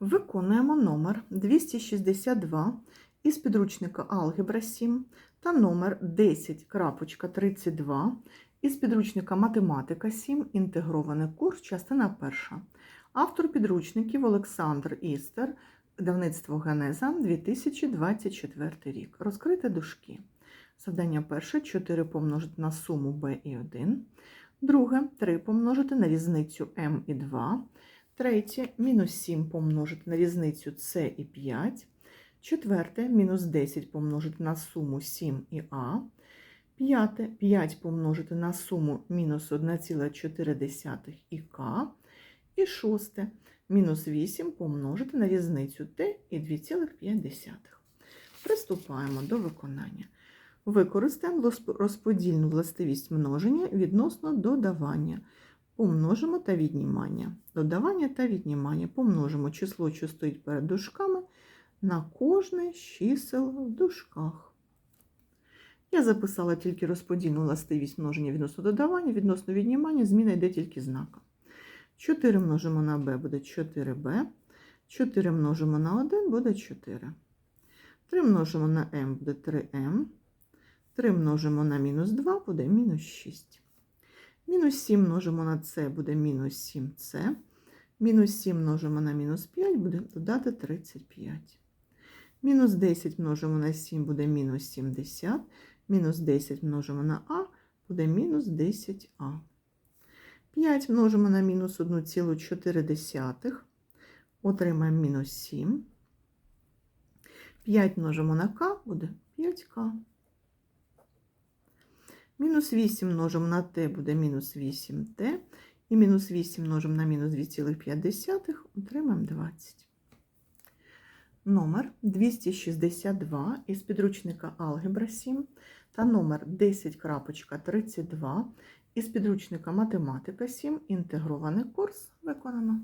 Виконуємо номер 262 із підручника Алгебра 7 та номер 10.32 із підручника Математика 7. Інтегрований курс, частина 1. Автор підручників Олександр Істер, видавництво Генеза 2024 рік. Розкрити дужки. Завдання перше 4 помножити на суму b і 1. Друге 3 помножити на різницю m і 2. Третє мінус 7 помножити на різницю С і 5. Четверте мінус 10 помножити на суму 7 і А. П'яте 5 помножити на суму мінус 1,4 і К. І шосте мінус 8 помножити на різницю Т і 2,5. Приступаємо до виконання. Використаємо розподільну властивість множення відносно додавання. Помножимо та віднімання. Додавання та віднімання. Помножимо число, що стоїть перед дужками, на кожне з чисел в дужках. Я записала тільки розподільну властивість множення відносно додавання, відносно віднімання, зміна йде тільки знака. 4 множимо на b буде 4b, 4 множимо на 1 буде 4. 3 множимо на m буде 3m, 3 множимо на мінус 2 буде мінус 6. Мінус 7 множимо на це буде мінус 7c. Мінус 7 множимо на мінус 5 буде додати 35. Мінус 10 множимо на 7 буде мінус 70. Мінус 10 множимо на а буде мінус 10а. 5 множимо на мінус 1,4. Отримаємо мінус 7. 5 множимо на к буде 5к. Мінус 8 множимо на t буде мінус 8t. І мінус 8 множимо на мінус 2,5, отримаємо 20. Номер 262 із підручника Алгебра 7 та номер 10.32 із підручника Математика 7. Інтегрований курс виконано.